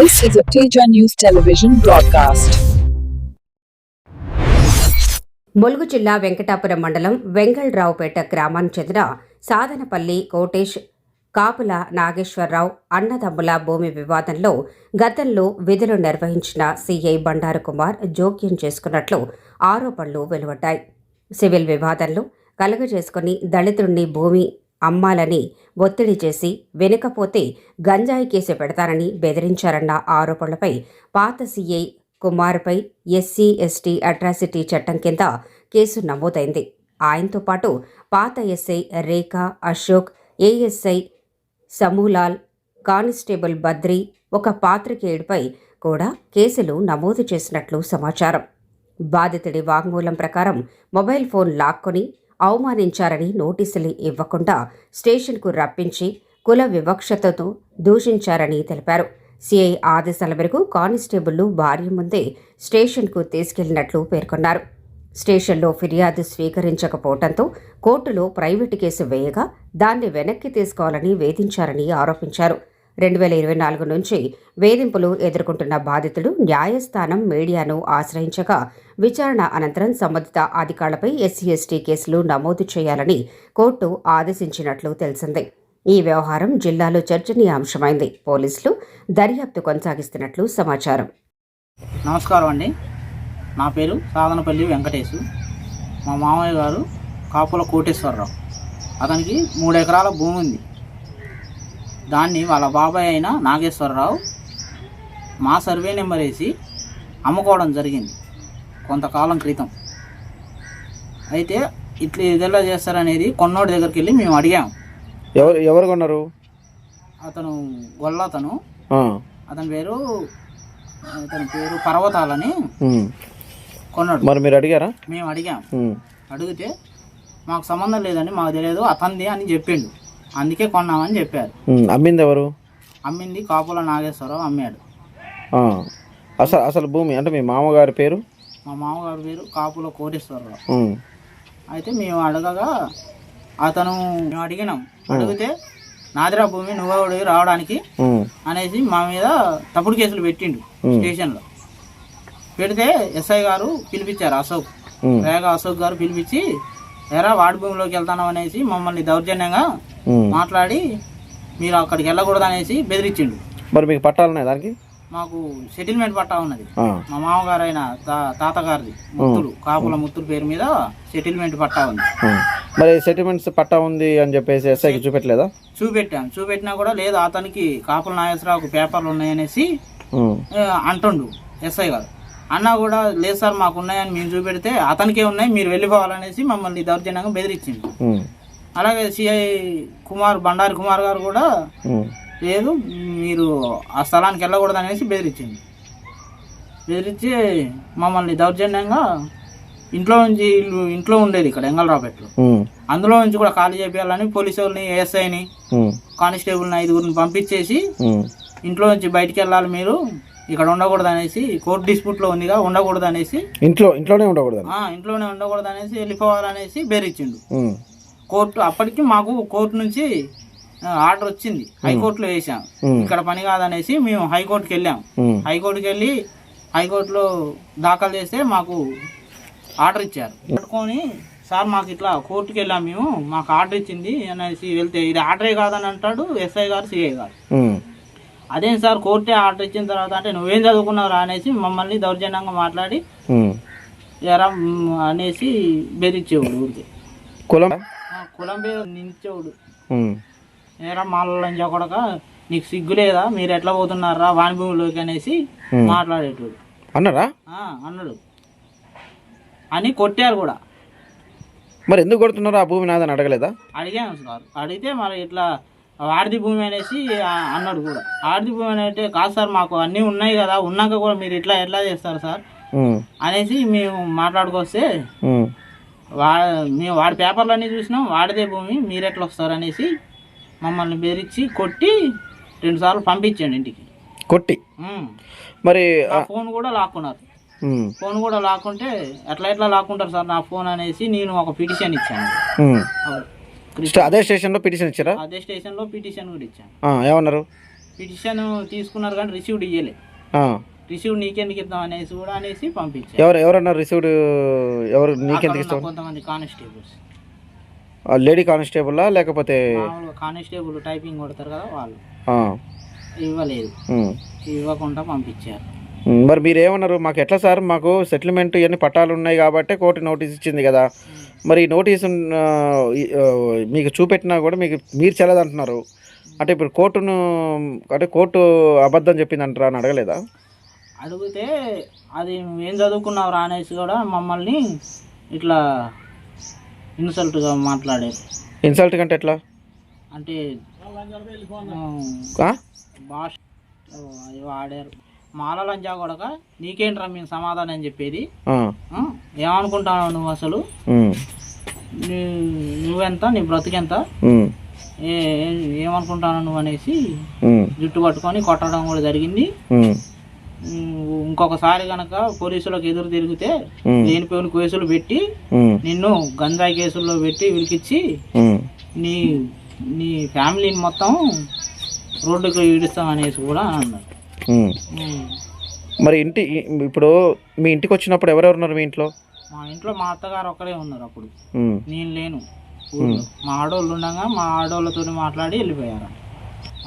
This is a Teja News Television broadcast. Mulugu జిల్లా వెంకటాపురం మండలం వెంగళరావుపేట గ్రామానికి చెందిన సాధనపల్లి కోటేష్ కాపుల నాగేశ్వరరావు అన్నదమ్ముల భూమి వివాదంలో గతంలో విధులు నిర్వహించిన సీఐ బండారు కుమార్ జోక్యం చేసుకున్నట్లు ఆరోపణలు వెలువడ్డాయి సివిల్ వివాదంలో కలుగజేసుకుని దళితుడిని భూమి అమ్మాలని ఒత్తిడి చేసి వెనుకపోతే గంజాయి కేసు పెడతారని బెదిరించారన్న ఆరోపణలపై పాత సీఐ కుమార్పై ఎస్సీ ఎస్టీ అట్రాసిటీ చట్టం కింద కేసు నమోదైంది. ఆయనతో పాటు పాత SI Rekha Ashok ASI Samulal constable Badri ఒక పాత్రికేయుడిపై కూడా కేసులు నమోదు చేసినట్లు సమాచారం. బాధితుడి వాగ్మూలం ప్రకారం మొబైల్ ఫోన్ లాక్కొని అవమానించారని నోటీసులు ఇవ్వకుండా స్టేషన్కు రప్పించి కుల వివక్షతతో దూషించారని తెలిపారు. సిఐ ఆదేశాల మేరకు కానిస్టేబుళ్ళు భార్య ముందే స్టేషన్కు తీసుకెళ్ళినట్లు పేర్కొన్నారు. స్టేషన్లో ఫిర్యాదు స్వీకరించకపోవడంతో కోర్టులో ప్రైవేటు కేసు వేయగా దాన్ని వెనక్కి తీసుకోవాలని వేధించారని ఆరోపించారు. రెండు వేల ఇరవై నాలుగు నుంచి వేధింపులు ఎదుర్కొంటున్న బాధితుడు న్యాయస్థానం మీడియాను ఆశ్రయించగా విచారణ అనంతరం సంబంధిత అధికారులపై ఎస్సీ ఎస్టీ కేసులు నమోదు చేయాలని కోర్టు ఆదేశించినట్లు తెలిసింది. ఈ వ్యవహారం జిల్లాలో చర్చనీయాంశమైంది. పోలీసులు దర్యాప్తు కొనసాగిస్తున్నట్లు సమాచారం. నమస్కారం అండి. నా పేరు సాధనపల్లి వెంకటేశు. మా మామయ్య గారు కాపుల కోటేశ్వరరావు. అతనికి మూడు ఎకరాల భూమి ఉంది. దాన్ని వాళ్ళ బాబాయ్ అయిన నాగేశ్వరరావు మా సర్వే నెంబర్ వేసి అమ్ముకోవడం జరిగింది కొంతకాలం క్రితం. అయితే ఇట్లా ఇది ఎలా చేస్తారనేది కొన్నోడి దగ్గరికి వెళ్ళి మేము అడిగాము ఎవరు ఎవరు కొన్నారు? అతను గొల్ల అతను అతని పేరు అతని పేరు పర్వతాలని. కొన్నాడు. మరి మీరు అడిగారా? మేము అడిగాం. అడిగితే మాకు సంబంధం లేదండి మాకు తెలియదు అతనిది అని చెప్పిండు. అందుకే కొన్నామని చెప్పారు. అమ్మింది ఎవరు? అమ్మింది కాపుల నాగేశ్వరరావు అమ్మాడు. అసలు అసలు భూమి అంటే మీ మామగారి పేరు? మా మామగారి పేరు కాపుల కోటేశ్వరరావు. అయితే మేము అడగగా అతను మేము అడిగినాం. అడిగితే నాదిరా భూమి నువ్వు రావడానికి అనేసి మా మీద తప్పుడు కేసులు పెట్టిండు. స్టేషన్లో. పెడితే ఎస్ఐ గారు పిలిపించారు అశోక్. రేగా అశోక్ గారు పిలిపించి ఎరా వాడి భూమిలోకి వెళ్తాను అనేసి మమ్మల్ని దౌర్జన్యంగా. మాట్లాడి మీరు అక్కడికి వెళ్ళకూడదు అనేసి బెదిరించిండు. మరి మీకు పట్టాలున్నాయి దానికి? మాకు సెటిల్మెంట్ పట్టా ఉన్నది. మా మామగారైన తాతగారిది ముత్తుడు కాపుల ముత్తుడు పేరు మీద సెటిల్మెంట్ పట్టా ఉంది. మరి సెటిల్మెంట్స్ పట్టా ఉంది అని చెప్పేసి ఎస్ఐకి చూపెట్టలేదా? చూపెట్టాం. చూపెట్టినా కూడా లేదు అతనికి కాపుల నాగేశ్వరరావుకు పేపర్లు ఉన్నాయనేసి అంటుండు. ఎస్ఐ గారు. అన్నా కూడా లేదు సార్ మాకు ఉన్నాయని మేము చూపెడితే అతనికే ఉన్నాయి మీరు వెళ్ళిపోవాలనేసి మమ్మల్ని దౌర్జన్యంగా బెదిరించింది. అలాగే సిఐ కుమార్ బండారి కుమార్ గారు కూడా లేదు మీరు ఆ స్థలానికి వెళ్ళకూడదు అనేసి బెదిరించింది. బెదిరించి మమ్మల్ని దౌర్జన్యంగా ఇంట్లో నుంచి ఇల్లు ఇంట్లో ఉండేది ఇక్కడ ఎంగళరావుపేటలో. అందులో నుంచి కూడా ఖాళీ చేపించాలని పోలీసు వాళ్ళని ఏఎస్ఐని కానిస్టేబుల్ని ఐదుగురిని పంపించేసి ఇంట్లో నుంచి బయటికి వెళ్ళాలి మీరు. ఇక్కడ ఉండకూడదు అనేసి కోర్టు డిస్ప్యూట్లో ఉందిగా ఉండకూడదు అనేసి ఇంట్లో ఇంట్లోనే ఉండకూడదు ఆ, ఇంట్లోనే ఉండకూడదు అనేసి వెళ్ళిపోవాలనేసి బెదిరించిండు ఉమ్, కోర్టు అప్పటికి మాకు కోర్టు నుంచి ఆర్డర్ వచ్చింది. హైకోర్టులో వేసాం. ఉమ్, ఇక్కడ పని కాదనేసి మేము హైకోర్టుకి వెళ్ళాం. ఉమ్, హైకోర్టుకి వెళ్ళి హైకోర్టులో దాఖలు చేస్తే మాకు ఆర్డర్ ఇచ్చారు. పట్టుకొని సార్ మాకు ఇట్లా కోర్టుకి వెళ్ళాం మేము మాకు ఆర్డర్ ఇచ్చింది అనేసి వెళ్తే ఇది ఆర్డరే కాదని అంటాడు ఎస్ఐ గారు సిఐ గారు. ఉమ్, అదేం సార్ కోర్టే ఆర్డర్ ఇచ్చిన తర్వాత అంటే నువ్వేం చదువుకున్నావురా అనేసి మమ్మల్ని దౌర్జన్యంగా మాట్లాడి. ఎరా అనేసి బెదిరించేవాడు ఊరికి. కులం? కులం ఉమ్, ఏరా మాలని కొడక నీకు సిగ్గు లేదా? మీరు ఎట్లా పోతున్నారా వాణి భూమిలోకి అనేసి. మాట్లాడేటోడు. అన్నారా అన్నాడు. అని కొట్టారు కూడా. మరి ఎందుకు కొడుతున్నారు ఆ భూమి నాదని అడగలేదా? అడిగాను సార్. అడిగితే మరి ఇట్లా ఆడిది భూమి అనేసి అన్నాడు కూడా. ఆడిది భూమి అంటే కాదు సార్ మాకు అన్నీ ఉన్నాయి కదా ఉన్నాక కూడా మీరు ఇట్లా ఎట్లా చేస్తారు సార్? అనేసి మేము మాట్లాడుకొస్తే వా మేము వాడి పేపర్లు అన్నీ చూసినాం వాడిదే భూమి మీరు ఎట్లా వస్తారు అనేసి మమ్మల్ని బెదిరించి కొట్టి రెండుసార్లు పంపించండి ఇంటికి. కొట్టి. మరి ఫోన్ కూడా లాక్కున్నారు. ఫోన్ కూడా లాక్కుంటే ఎట్లా ఎట్లా లాక్కుంటారు సార్ నా ఫోన్ అనేసి నేను ఒక పిటిషన్ ఇచ్చాను. అదే స్టేషన్లో పిటిషన్ ఇచ్చారా? అదే స్టేషన్లో పిటిషన్ కూడా ఇచ్చాను ఏమన్నారు? పిటిషన్ తీసుకున్నారు కానీ రిసీవ్డ్ ఇయ్యలే. ఆ. రిసీవ్ నీకెందుకు ఇద్దాం అనేసి కూడా అనేసి పంపించారు. ఎవరు ఎవరన్నారు రిసీవ్డ్? ఎవరు నీకెందుకు ఉన్న ఇస్తాం? కొంతమంది కానిస్టేబుల్స్. లేడీ కానిస్టేబుల్లా లేకపోతే కానిస్టేబుల్ టైపింగ్ కొడతారు కదా వాళ్ళు. ఇవ్వలేదు. ఇవ్వకుండా పంపించారు. మరి మీరు ఏమన్నారు మాకు ఎట్లా సార్? మాకు సెటిల్మెంట్ ఇవన్నీ పట్టాలు ఉన్నాయి కాబట్టి కోర్టు నోటీస్ ఇచ్చింది కదా. మరి ఈ నోటీసు మీకు చూపెట్టినా కూడా మీకు మీరు చెల్లదంటున్నారు. అంటే ఇప్పుడు కోర్టును అంటే కోర్టు అబద్ధం చెప్పింది అంటారా అని అడగలేదా? అడిగితే అది నువ్వేం చదువుకున్నావు రా అనేసి కూడా మమ్మల్ని ఇట్లా ఇన్సల్ట్గా మాట్లాడారు. ఇన్సల్ట్ కంటే ఎట్లా? అంటే? భాష వాడారు. మాల లంజా కొడక నీకేంట్రా మేము సమాధానం చెప్పేది ఆ. ఆ? ఏమనుకుంటున్నావు నువ్వు అసలు నువ్వెంత నీ బ్రతికెంత ఉమ్. ఏ ఏ- ఏమనుకుంటున్నావు నువ్వు అనేసి. జుట్టు పట్టుకొని కొట్టడం కూడా జరిగింది ఇంకొకసారి గనక పోలీసులకు ఎదురు తిరిగితే. లేనిపోయిన కేసులు పెట్టి. నిన్ను గంజాయి కేసుల్లో పెట్టి విరికిచ్చి. నీ నీ ఫ్యామిలీని మొత్తం రోడ్డుకు ఈడుస్తాం అనేసి కూడా అన్నారు. మరి ఇంటి ఇప్పుడు మీ ఇంటికి వచ్చినప్పుడు ఎవరెవరు ఉన్నారు మీ ఇంట్లో? మా ఇంట్లో మా అత్తగారు ఒక్కరే ఉన్నారు అప్పుడు. నేను లేను. మా ఆడోళ్ళు ఉండగా మా ఆడోళ్ళతో మాట్లాడి వెళ్ళిపోయారు.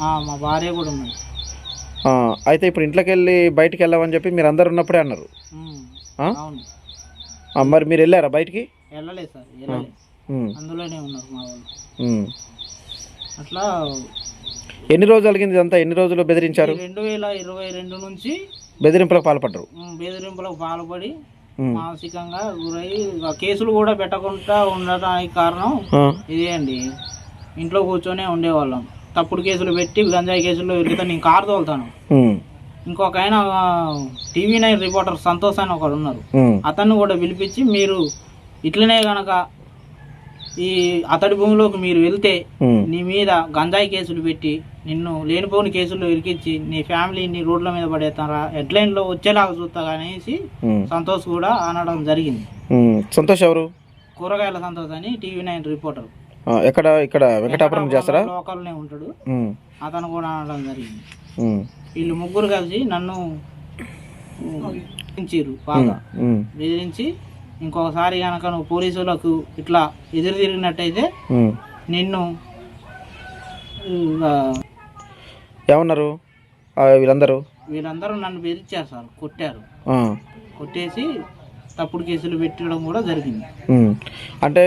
ఆ, మా భార్య కూడా ఉన్నది. ఆ, అయితే ఇప్పుడు ఇంట్లోకి వెళ్ళి బయటికి వెళ్ళామని చెప్పి మీరు అందరు ఉన్నప్పుడే అన్నారు. ఉమ్. ఆ? అవును. ఆ, మరి మీరు వెళ్ళారా బయటికి? వెళ్ళలేదు సార్ వెళ్ళలేదు. ఉమ్. అందులోనే ఉన్నారు మా వాళ్ళు. ఉమ్. అట్లా ఎన్ని రోజులు జరిగింది ఇదంతా ఎన్ని రోజులు బెదిరించారు రెండు వేల ఇరవై రెండు నుంచి బెదిరింపులకు పాల్పడ్డారు బెదిరింపులకు పాల్పడి. మానసికంగా గురై కేసులు కూడా పెట్టకుండా ఉండడానికి కారణం. ఇదే అండి ఇంట్లో కూర్చొనే ఉండేవాళ్ళం తప్పుడు కేసులు పెట్టి గంజాయి కేసుల్లో వెళ్తే నేను కారు తోలుతాను. ఇంకొక ఆయన టీవీ నైన్ రిపోర్టర్ సంతోష్ అని ఒకడు ఉన్నారు. అతన్ని కూడా పిలిపించి మీరు ఇట్లనే గనక ఈ అతడి భూమిలోకి మీరు వెళ్తే. నీ మీద గంజాయి కేసులు పెట్టి నిన్ను లేనిపోని కేసుల్లో ఇరికించి నీ ఫ్యామిలీని రోడ్ల మీద పడేస్తారా హెడ్లైన్లో వచ్చేలాగా చూస్తా అనేసి. సంతోష్ కూడా అనడం జరిగింది. సంతోష్ ఎవరు కూరగాయల సంతోష్ అని టీవీ నైన్ రిపోర్టర్ ఆ, ఎక్కడ ఇక్కడ వెంకటాపురం చేస్తారా లోకల్నే ఉంటాడు. అతను కూడా అనడం జరిగింది. వీళ్ళు ముగ్గురు కలిసి నన్ను బాగా. బెదిరించి ఇంకొకసారి కనుక నువ్వు పోలీసులకు ఇట్లా ఎదురు తిరిగినట్టయితే. నిన్ను ఏమన్నారు వీళ్ళందరూ వీళ్ళందరూ నన్ను బెదిరించారు సార్ కొట్టారు. కొట్టేసి తప్పుడు కేసులు పెట్టడం కూడా జరిగింది. అంటే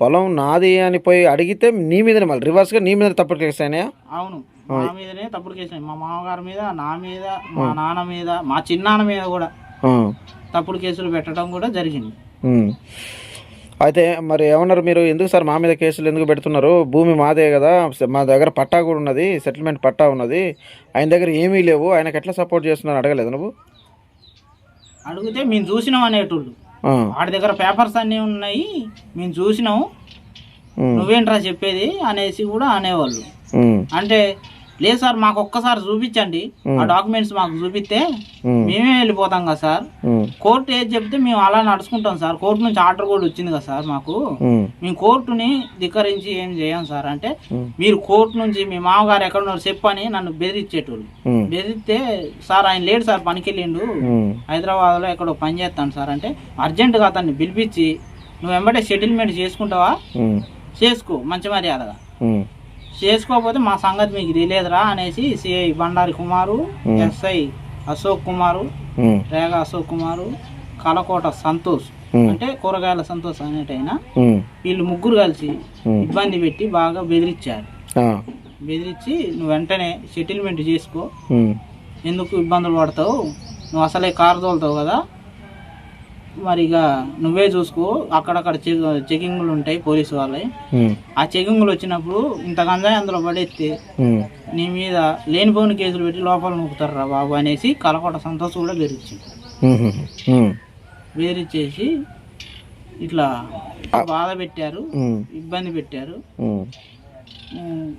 పొలం నాది అని పోయి అడిగితే నీ మీదనే మళ్ళీ రివర్స్గా నీ మీద తప్పుడు కేసు అయినాయా అవును మా మీదనే తప్పుడు కేసు మా మామగారి మీద నా మీద మా నాన్న మీద మా చిన్నాన్న మీద కూడా. తప్పుడు కేసులు పెట్టడం కూడా జరిగింది. అయితే మరి ఏమన్నారు మీరు? ఎందుకు సార్ మా మీద కేసులు ఎందుకు పెడుతున్నారు? భూమి మాదే కదా మా దగ్గర పట్టా కూడా ఉన్నది సెటిల్మెంట్ పట్టా ఉన్నది. ఆయన దగ్గర ఏమీ లేవు ఆయనకు ఎట్లా సపోర్ట్ చేస్తున్నారు అడగలేదు నువ్వు? అడిగితే మేము చూసినాం అనేటోళ్ళు. వాడి దగ్గర పేపర్స్ అన్నీ ఉన్నాయి మేము చూసినాం. నువ్వేంట్రా చెప్పేది అనేసి కూడా అనేవాళ్ళు. అంటే లేదు సార్ మాకు ఒక్కసారి చూపించండి ఆ డాక్యుమెంట్స్ మాకు చూపిస్తే. మేమే వెళ్ళిపోతాం కదా సార్. కోర్టు ఏది చెప్తే మేము అలా నడుచుకుంటాం సార్ కోర్టు నుంచి ఆర్డర్ కూడా వచ్చింది కదా సార్ మాకు. మేము కోర్టుని ధిక్కరించి ఏం చేయం సార్ అంటే. మీరు కోర్టు నుంచి మీ మామగారు ఎక్కడ ఉన్నారు చెప్పని నన్ను బెదిరించేటోళ్ళు ఉమ్. బెదిరితే సార్ ఆయన లేడు సార్ పనికి వెళ్ళిండు ఉమ్. హైదరాబాద్లో ఎక్కడో పని చేస్తాను సార్ అంటే అర్జెంటుగా అతన్ని పిలిపించి నువ్వు వెంబడే సెటిల్మెంట్ చేసుకుంటావా. చేసుకో మంచి మర్యాదగా. చేసుకోకపోతే మా సంగతి మీకు తెలియదురా అనేసి సిఐ బండారి కుమారు ఎస్ఐ అశోక్ కుమారు. రేగ అశోక్ కుమారు కలకోట సంతోష్. అంటే కూరగాయల సంతోష్ అనేటైనా. వీళ్ళు ముగ్గురు కలిసి. ఇబ్బంది పెట్టి బాగా బెదిరించారు. బెదిరించి నువ్వు వెంటనే సెటిల్మెంట్ చేసుకో. ఎందుకు ఇబ్బందులు పడతావు నువ్వు అసలే కారు తోలుతావు కదా మరి ఇక నువ్వే చూసుకో అక్కడక్కడ చెక్ చెకింగ్లు ఉంటాయి పోలీసు వాళ్ళవి ఉమ్. ఆ చెకింగ్లు వచ్చినప్పుడు ఇంత గంజాయి అందులో పడేస్తే. నీ మీద లేనిపోని కేసులు పెట్టి లోపల నూపుతారు రా బాబు అనేసి కలకొట సంతోష్ కూడా బెదిరించింది. బెదిరించేసి ఇట్లా బాధ పెట్టారు. ఇబ్బంది పెట్టారు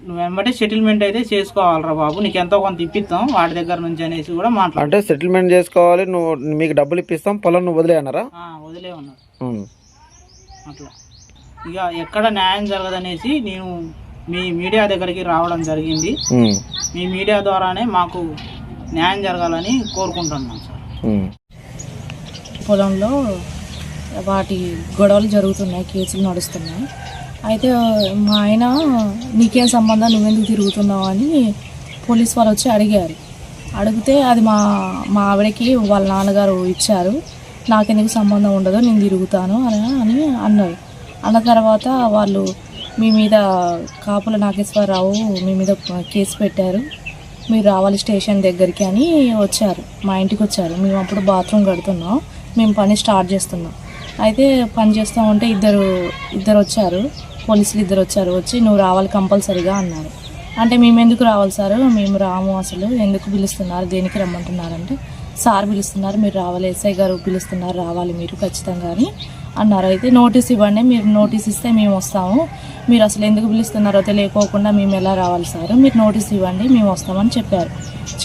నువ్వు వెంబడే సెటిల్మెంట్ అయితే చేసుకోవాలరా బాబు. నీకు ఎంతో కొంత ఇప్పిస్తాం. వాడి దగ్గర నుంచి అనేసి కూడా మాట్లాడు. అంటే సెటిల్మెంట్ చేసుకోవాలి. నువ్వు మీకు డబ్బులు ఇప్పిస్తాం. పొలం నువ్వు వదిలే అన్నారా? వదిలే ఉన్నారు ఉమ్. అట్లా. ఇక ఎక్కడ న్యాయం జరగదనేసి నేను మీ మీడియా దగ్గరికి రావడం జరిగింది. మీ మీడియా ద్వారానే మాకు న్యాయం జరగాలని కోరుకుంటున్నాం సార్. పొలంలో వాటి గొడవలు జరుగుతున్నాయి కేసులు నడుస్తున్నాయి. అయితే మా ఆయన నీకేం సంబంధం? నువ్వెందుకు తిరుగుతున్నావు? అని పోలీస్ వాళ్ళు వచ్చి అడిగారు. అడిగితే అది మా మా ఆవిడకి వాళ్ళ నాన్నగారు ఇచ్చారు. నాకెందుకు సంబంధం ఉండదు నేను తిరుగుతాను అని అని అన్నారు. అన్న తర్వాత వాళ్ళు మీ మీద కాపుల నాగేశ్వరరావు మీ మీద కేసు పెట్టారు. మీరు రావాలి స్టేషన్ దగ్గరికి అని వచ్చారు. మా ఇంటికి వచ్చారు. మేము అప్పుడు బాత్రూమ్ కడుతున్నాం. మేము పని స్టార్ట్ చేస్తున్నాం. అయితే పని చేస్తూ ఉంటే ఇద్దరు ఇద్దరు వచ్చారు. పోలీసులు ఇద్దరు వచ్చారు. వచ్చి నువ్వు రావాలి కంపల్సరీగా అన్నారు. అంటే మేము ఎందుకు రావాలి సార్? మేము రాము అసలు. ఎందుకు పిలుస్తున్నారు? దేనికి రమ్మంటున్నారంటే సార్ పిలుస్తున్నారు. మీరు రావాలి. ఎస్ఐ గారు పిలుస్తున్నారు. రావాలి మీరు ఖచ్చితంగా అని అన్నారు. అయితే నోటీస్ ఇవ్వండి. మీరు నోటీస్ ఇస్తే మేము వస్తాము. మీరు అసలు ఎందుకు పిలుస్తున్నారో తెలియకోకుండా మేము ఎలా రావాలి సార్? మీరు నోటీస్ ఇవ్వండి. మేము వస్తామని చెప్పారు.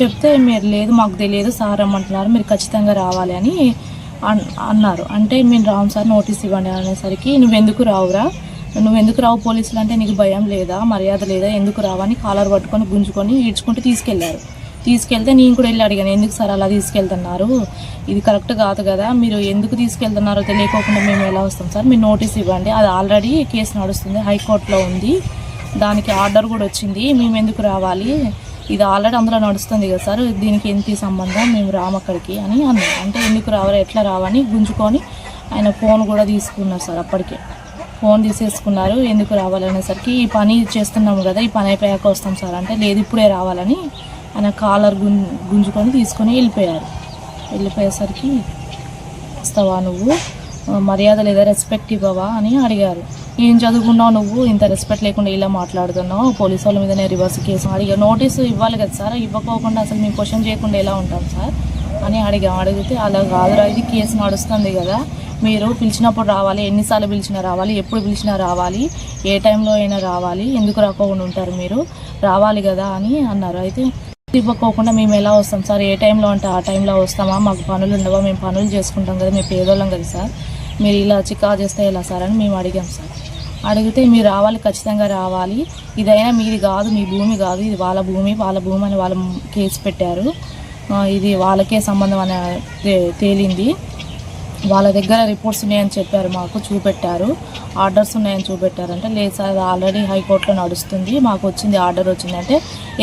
చెప్తే మీరు లేదు మాకు తెలియదు. సార్ రమ్మంటున్నారు. మీరు ఖచ్చితంగా రావాలి అని అన్నారు. అంటే మేము రాము సార్ నోటీస్ ఇవ్వండి అనేసరికి నువ్వెందుకు రావురా? నువ్వెందుకు రావు పోలీసులు అంటే నీకు భయం లేదా మర్యాద లేదా ఎందుకు రావని కాలర్ పట్టుకొని గుంజుకొని ఈడ్చుకుంటూ తీసుకెళ్ళారు. తీసుకెళ్తే నేను కూడా వెళ్ళి అడిగాను ఎందుకు సార్ అలా తీసుకెళ్తున్నారు? ఇది కరెక్ట్ కాదు కదా మీరు ఎందుకు తీసుకెళ్తున్నారో తెలియకోకుండా మేము ఎలా వస్తాం సార్? మీరు నోటీస్ ఇవ్వండి. అది ఆల్రెడీ కేసు నడుస్తుంది హైకోర్టులో ఉంది. దానికి ఆర్డర్ కూడా వచ్చింది మేము ఎందుకు రావాలి? ఇది ఆల్రెడీ అందులో నడుస్తుంది కదా సార్ దీనికి ఏంటి సంబంధం మేము రాము అక్కడికి అని అన్నారు అంటే ఎందుకు రావాలి ఎట్లా రావని గుంజుకొని ఆయన ఫోన్ కూడా తీసుకున్నారు సార్ అప్పటికే. ఫోన్ తీసేసుకున్నారు ఎందుకు రావాలనేసరికి ఈ పని చేస్తున్నాము కదా ఈ పని అయిపోయాక వస్తాం సార్ అంటే లేదు ఇప్పుడే రావాలని ఆయన కాలర్ గుం గుంజుకొని తీసుకొని వెళ్ళిపోయారు. వెళ్ళిపోయేసరికి వస్తావా నువ్వు? మర్యాద లేదా రెస్పెక్ట్ ఇవ్వవా అని అడిగారు. ఏం చదువుకున్నావు నువ్వు? ఇంత రెస్పెక్ట్ లేకుండా ఇలా మాట్లాడుతున్నావు. పోలీసు వాళ్ళ మీదనే రివర్స్ కేసు అడిగా నోటీసు ఇవ్వాలి కదా సార్. ఇవ్వకోకుండా అసలు మేము క్వశ్చన్ చేయకుండా ఎలా ఉంటాం సార్? అని అడిగాం. అడిగితే అలా కాదురా ఇది కేసు నడుస్తుంది కదా. మీరు పిలిచినప్పుడు రావాలి ఎన్నిసార్లు పిలిచినా రావాలి ఎప్పుడు పిలిచినా రావాలి ఏ టైంలో అయినా రావాలి ఎందుకు రాకోకుండా ఉంటారు మీరు? రావాలి కదా అని అన్నారు. అయితే ఇవ్వకోకుండా మేము ఎలా వస్తాం సార్? ఏ టైంలో అంటే ఆ టైంలో వస్తామా? మాకు పనులు ఉండవా? మేము పనులు చేసుకుంటాం కదా మేము పేదోళ్ళం కదా సార్. మీరు ఇలా చికా చేస్తే ఎలా సార్ అని మేము అడిగాం సార్. అడిగితే మీరు రావాలి ఖచ్చితంగా రావాలి. ఇదైనా మీది కాదు మీ భూమి కాదు ఇది వాళ్ళ భూమి వాళ్ళ భూమి అని వాళ్ళ కేసు పెట్టారు. ఇది వాళ్ళకే సంబంధం అని తేలింది. వాళ్ళ దగ్గర రిపోర్ట్స్ ఉన్నాయని చెప్పారు మాకు చూపెట్టారు. ఆర్డర్స్ ఉన్నాయని చూపెట్టారంటే. లేదు సార్ అది ఆల్రెడీ హైకోర్టులో నడుస్తుంది. మాకు వచ్చింది ఆర్డర్ వచ్చిందంటే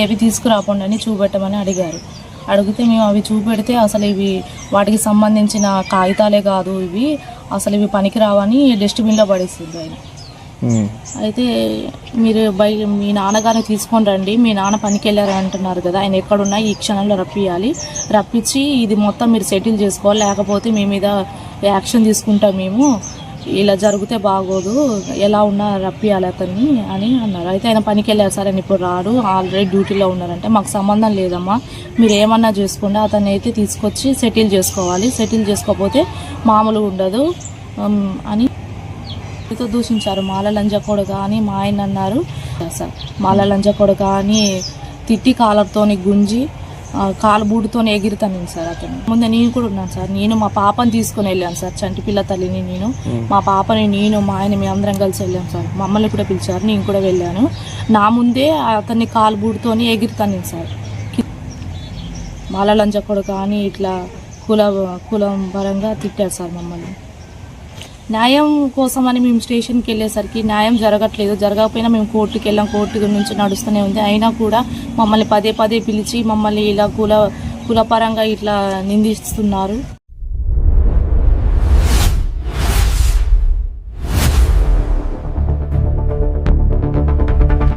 ఏవి తీసుకురాకుండా చూపెట్టమని అడిగారు. అడిగితే మేము అవి చూపెడితే అసలు ఇవి వాటికి సంబంధించిన కాగితాలే కాదు ఇవి. అసలు ఇవి పనికిరావని డస్ట్బిన్లో పడేసింది ఆయన. అయితే మీరు బై మీ నాన్నగారిని తీసుకొని రండి. మీ నాన్న పనికి వెళ్ళారు అంటున్నారు కదా. ఆయన ఎక్కడున్నా ఈ క్షణంలో రప్పియాలి. రప్పించి ఇది మొత్తం మీరు సెటిల్ చేసుకోవాలి. లేకపోతే మీ మీద యాక్షన్ తీసుకుంటాం మేము. ఇలా జరిగితే బాగోదు ఎలా ఉన్నా రప్పియాలి అతన్ని అని అన్నారు. అయితే ఆయన పనికి వెళ్ళారు సార్ ఆయన ఇప్పుడు రాడు ఆల్రెడీ డ్యూటీలో ఉన్నారంటే మాకు సంబంధం లేదమ్మా. మీరు ఏమన్నా చేసుకోండి అతన్ని అయితే తీసుకొచ్చి సెటిల్ చేసుకోవాలి. సెటిల్ చేసుకోకపోతే మామూలు ఉండదు అని తో దూషించారు. మాల లంజ కొడుక అని మా ఆయన అన్నారు. సార్ మాల లంజ కొడుక అని తిట్టి కాలర్తోని గుంజి కాలు బూటుతోని ఎగిరితాను సార్ అతను. ముందే నేను కూడా ఉన్నాను సార్. నేను మా పాపని తీసుకొని వెళ్ళాను సార్. చంటి పిల్ల తల్లిని నేను. మా పాపని నేను మా ఆయన మీ అందరం కలిసి వెళ్ళాం సార్. మమ్మల్ని కూడా పిలిచారు. నేను కూడా వెళ్ళాను. నా ముందే అతన్ని కాలు బూటుతోని ఎగిరితాను సార్. మాల లంజ కొడక అని ఇట్లా కుల కులం పరంగా తిట్టారు సార్ మమ్మల్ని. న్యాయం కోసం అని మేము స్టేషన్కి వెళ్ళేసరికి న్యాయం జరగట్లేదు. జరగకపోయినా మేము కోర్టుకి వెళ్ళాం. కోర్టు నుంచి నడుస్తూనే ఉంది. అయినా కూడా మమ్మల్ని పదే పదే పిలిచి మమ్మల్ని ఇలా కుల కులపరంగా ఇట్లా నిందిస్తున్నారు.